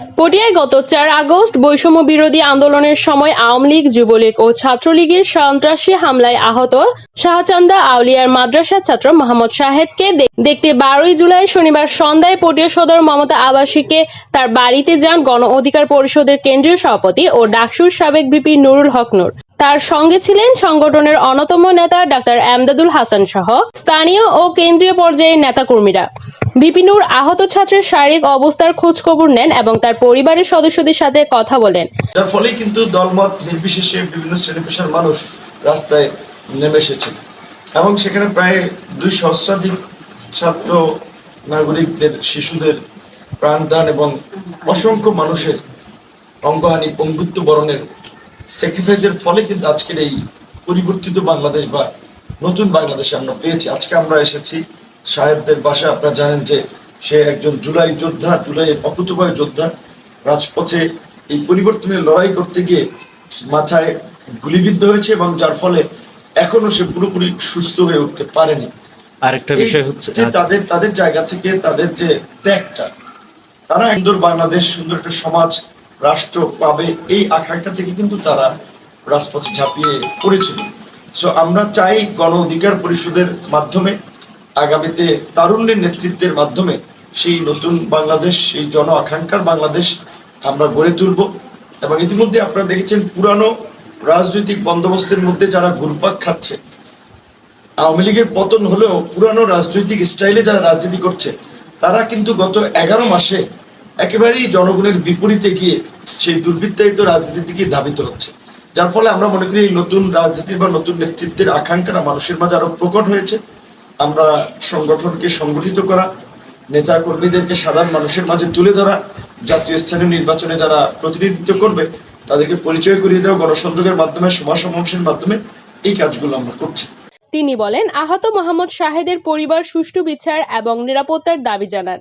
পটিয়ায় গত চার আগস্ট বৈষম্য বিরোধী আন্দোলনের সময় আওয়ামী লীগ, যুবলীগ ও ছাত্রলীগের সন্ত্রাসী হামলায় আহত শাহচান্দা আউলিয়ার মাদ্রাসার ছাত্র মোহাম্মদ শাহেদকে দেখতে বারোই জুলাই শনিবার সন্ধ্যায় পটিয়া সদর মমতা আবাসিকে তার বাড়িতে যান গণ অধিকার পরিষদের কেন্দ্রীয় সভাপতি ও ডাকসুর সাবেক ভিপি নুরুল হক নূর। তার সঙ্গে ছিলেন সংগঠনের অন্যতম নেতা ডাক্তার এমদাদুল হাসান সহ স্থানীয় ও কেন্দ্রীয় পর্যায়ের নেতাকর্মীরা। বিপিনুর আহত ছাত্রের শারীরিক অবস্থার খোঁজ খবর নেন এবং তার পরিবারের সদস্যদের সাথে কথা বলেন। যার ফলেই কিন্তু দলমত নির্বিশেষে বিভিন্ন শ্রেণি পেশার মানুষ রাস্তায় নেমে এসেছিল এবং সেখানে প্রায় দুই সহস্রাধিক ছাত্র, নাগরিকদের, শিশুদের প্রাণদান এবং অসংখ্য মানুষের অঙ্গহানি পঙ্গুত্ব বরণের স্যাক্রিফাইসের ফলে কিন্তু আজকের এই পরিবর্তিত বাংলাদেশ বা নতুন বাংলাদেশ আমরা পেয়েছি। আজকে আমরা এসেছি সাহেবদের বাসা আপনারা জানেন যে সে একজন জুলাই যোদ্ধা জুলাইয়ের অকুতভয় যোদ্ধা। রাজপথে এই পরিবর্তনের লড়াই করতে গিয়ে মাথায় গুলিবিদ্ধ হয়েছে এবং যার ফলে এখনও সে পুরোপুরি সুস্থ হয়ে উঠতে পারেনি। আরেকটা বিষয় হচ্ছে যে তাদের তাদের জায়গা থেকে তাদের যে ত্যাগটা তারা সুন্দর বাংলাদেশ সুন্দর একটা সমাজ রাষ্ট্র পাবে এই আকাঙ্ক্ষা থেকে কিন্তু তারা রাজপথে ঝাঁপিয়ে পড়েছিল। সো আমরা চাই গণ অধিকার পরিষদের মাধ্যমে, আগামীতে তারুণ্যের নেতৃত্বের মাধ্যমে সেই নতুন বাংলাদেশ, সেই জন আকাঙ্ক্ষার বাংলাদেশ আমরা গড়ে তুলব। এবং ইতিমধ্যে আপনারা দেখেছেন পুরানো রাজনৈতিক বন্দোবস্তের মধ্যে যারা ঘুরপাক খাচ্ছে, আওয়ামী লীগের পতন হলেও পুরানো রাজনৈতিক স্টাইলে যারা রাজনীতি করছে, তারা কিন্তু গত এগারো মাসে একেবারেই জনগণের বিপরীতে গিয়ে সেই দুর্বৃত্তায়িত রাজনীতির দিকে ধাবিত হচ্ছে। যার ফলে আমরা মনে করি এই নতুন রাজনীতির বা নতুন নেতৃত্বের আকাঙ্ক্ষা মানুষের মাঝে আরও প্রকট হয়েছে। আমরা সংগঠনকে সংগঠিত করা নেতা কর্মীদেরকে সাধারণ মানুষের মাঝে তুলে ধরা, জাতীয় স্থানীয় নির্বাচনে যারা প্রতিনিধিত্ব করবে, তাদেরকে পরিচয় করিয়ে দেওয়া, গণসংযোগের মাধ্যমে, সমাজ সমাবেশের মাধ্যমে এই কাজগুলো আমরা করছি। তিনি বলেন, আহত মোহাম্মদ শাহেদের পরিবার সুষ্ঠু বিচার এবং নিরাপত্তার দাবি জানান।